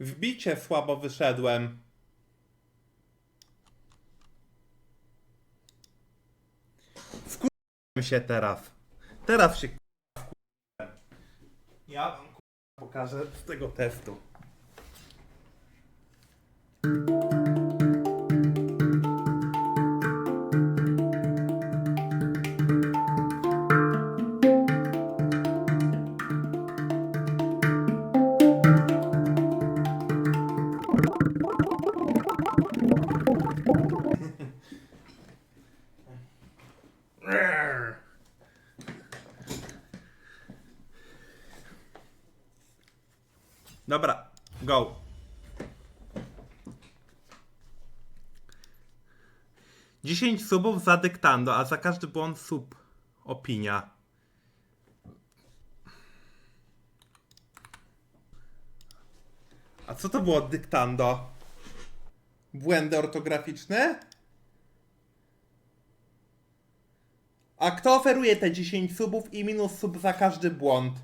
W bicie słabo wyszedłem. Wkurzyłem się teraz. Teraz się wkurzyłem. Ja wam pokażę z tego testu. Dobra, go. Dziesięć subów za dyktando, a za każdy błąd sub opinia. A co to było dyktando? Błędy ortograficzne? A kto oferuje te 10 subów i minus sub za każdy błąd?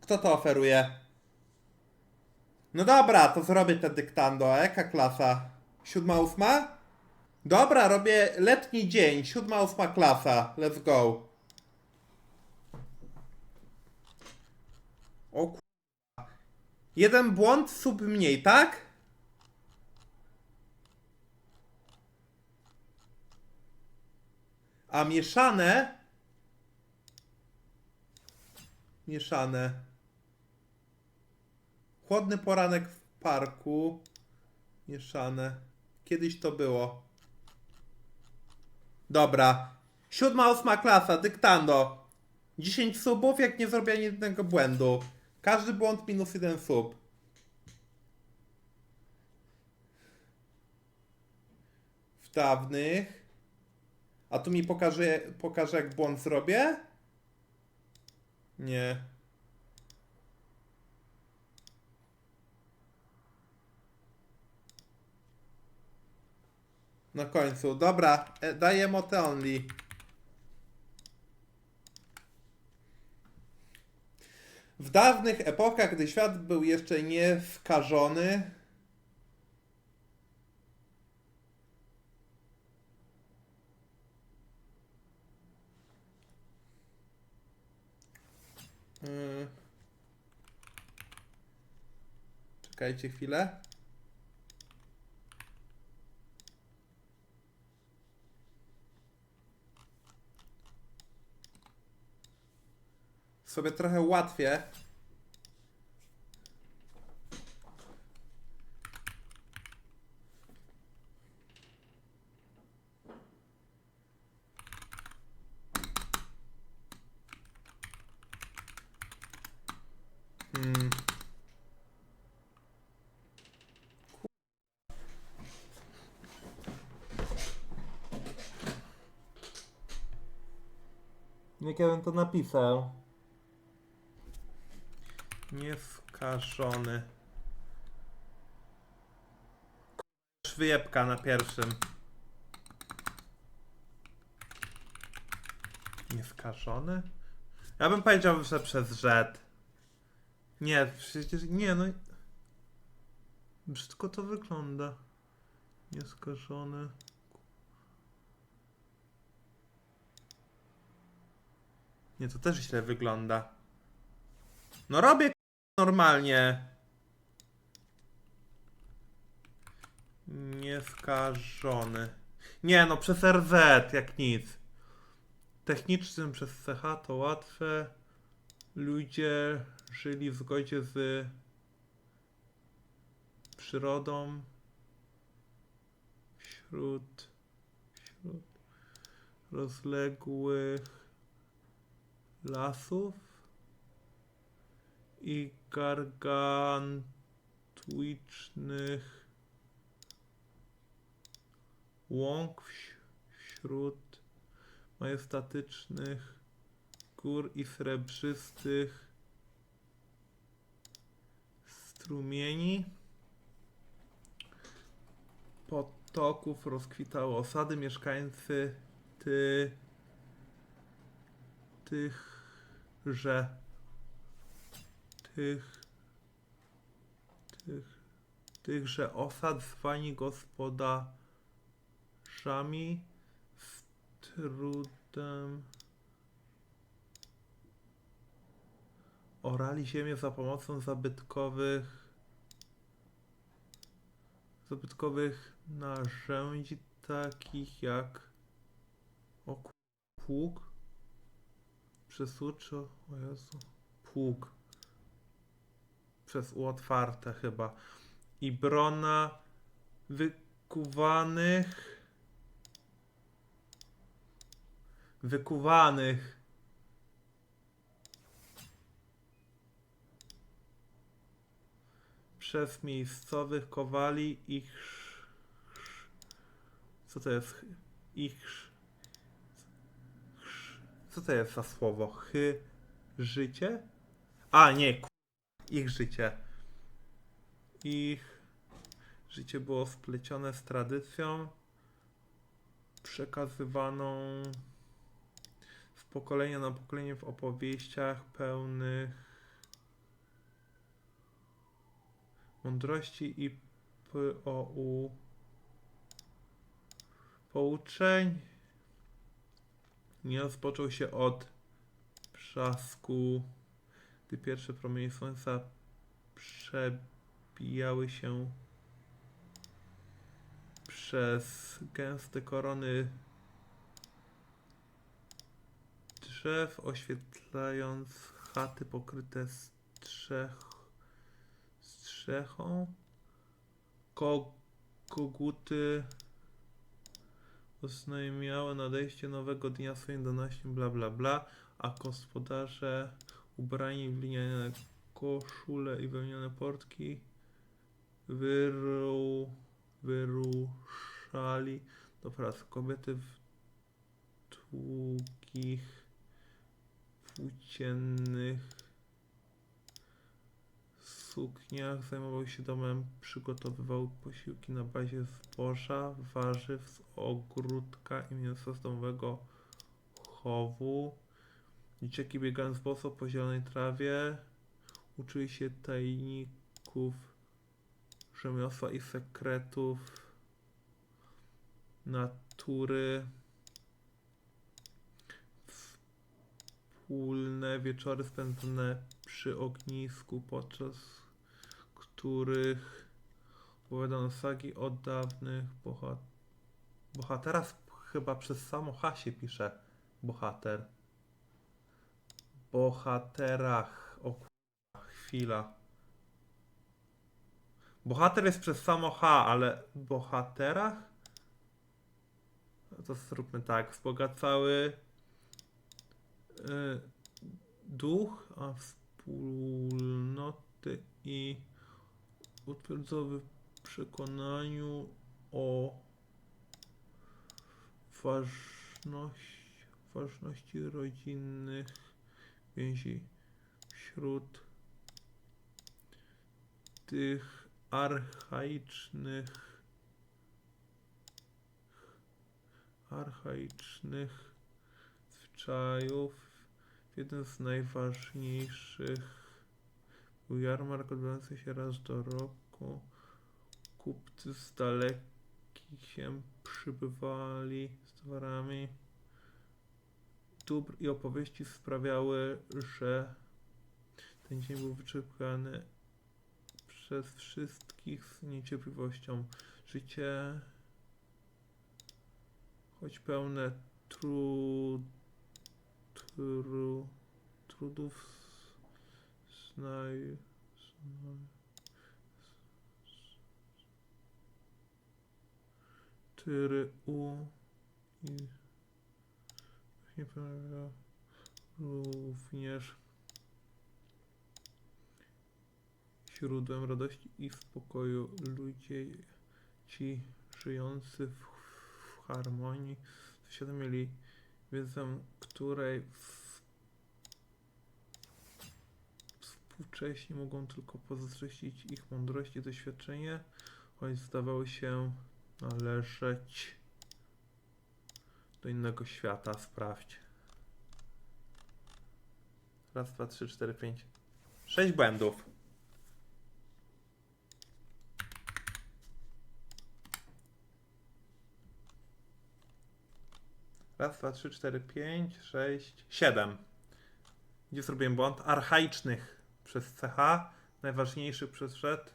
Kto to oferuje? No dobra, to zrobię te dyktando. A jaka klasa? Siódma, ósma? Dobra, robię letni dzień. Siódma, ósma klasa. Let's go. O ku... Jeden błąd, sub mniej, tak? A mieszane... Mieszane. Chłodny poranek w parku. Mieszane. Kiedyś to było. Dobra. Siódma, ósma klasa, dyktando. 10 subów, jak nie zrobię ani jednego błędu. Każdy błąd minus jeden sub. W dawnych. A tu mi pokaże, pokaże jak błąd zrobię? Nie. Na końcu. Dobra, e, daję mote only. W dawnych epokach, gdy świat był jeszcze nie skażony, Yy. Czekajcie chwilę. Sobie trochę łatwiej. Hmm. Ja bym to napisał? Nieskażony. Wyjebka na pierwszym. Nieskażony? Ja bym powiedział, że przez rzet. Nie, przecież nie, no. Brzydko to wygląda. Nieskażony. Nie, to też źle wygląda. No robię normalnie. Nieskażony. Nie no, przez RZ jak nic. Technicznym przez CH to łatwe. Ludzie żyli w zgodzie z przyrodą. Wśród, wśród rozległych lasów i gargantuicznych łąk wś- wśród majestatycznych gór i srebrzystych strumieni potoków rozkwitały osady mieszkańcy ty tychże tych tych, tychże osad zwani gospodarzami z trudem orali ziemię za pomocą zabytkowych zabytkowych narzędzi takich jak o pług? Przesuczy o Jezu pług przez U otwarte chyba. I brona wykuwanych wykuwanych. Przez miejscowych kowali ich co to jest? Ich co to jest za słowo? Chy życie? A nie ich życie. Ich życie było splecione z tradycją przekazywaną z pokolenia na pokolenie w opowieściach pełnych mądrości i POU pouczeń nie rozpoczął się od brzasku, gdy pierwsze promienie słońca przebijały się przez gęste korony drzew, oświetlając chaty pokryte strzech, strzechą. Ko koguty oznajmiały nadejście nowego dnia swoim donośnym bla bla bla, a gospodarze ubrani w liniane koszule i wełniane portki wyru, wyruszali do pracy. Kobiety w długich, płóciennych sukniach zajmował się domem, przygotowywał posiłki na bazie zboża, warzyw z ogródka i mięsa z domowego chowu. Dzieciaki biegając boso po zielonej trawie uczyli się tajników rzemiosła i sekretów natury. Wspólne wieczory spędzone przy ognisku, podczas których opowiadano sagi o dawnych bohat bohaterach. Chyba przez samo H się pisze bohater. Bohaterach. O chwila. Bohater jest przez samo H, ale bohaterach? No to zróbmy tak. Wzbogacały y, duch, a wspólnoty i utwierdzowy w przekonaniu o ważność, ważności rodzinnych więzi wśród tych archaicznych archaicznych zwyczajów jeden z najważniejszych był jarmark odbywający się raz do roku. Kupcy z dalekich ziem przybywali z towarami. Dóbr i opowieści sprawiały, że ten dzień był wyczekiwany przez wszystkich z niecierpliwością. Życie, choć pełne trud, tru, trudów, znaj, znaj, tyry u i nie pamiętam, również źródłem radości i spokoju ludzie ci żyjący w, w harmonii z światem wiedzę, której w- współcześni mogą tylko pozazdrościć ich mądrość i doświadczenie, choć zdawały się należeć do innego świata, sprawdź. Raz, dwa, trzy, cztery, pięć. Sześć błędów. Raz, dwa, trzy, cztery, pięć, sześć, siedem. Gdzie zrobiłem błąd? Archaicznych przez CH, najważniejszy przez rzet.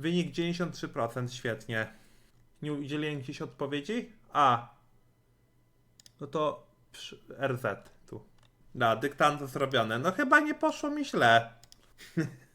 Wynik 93%, świetnie. Nie udzieliłem gdzieś odpowiedzi? A. No to RZ tu. Da, dyktando zrobione. No chyba nie poszło mi źle.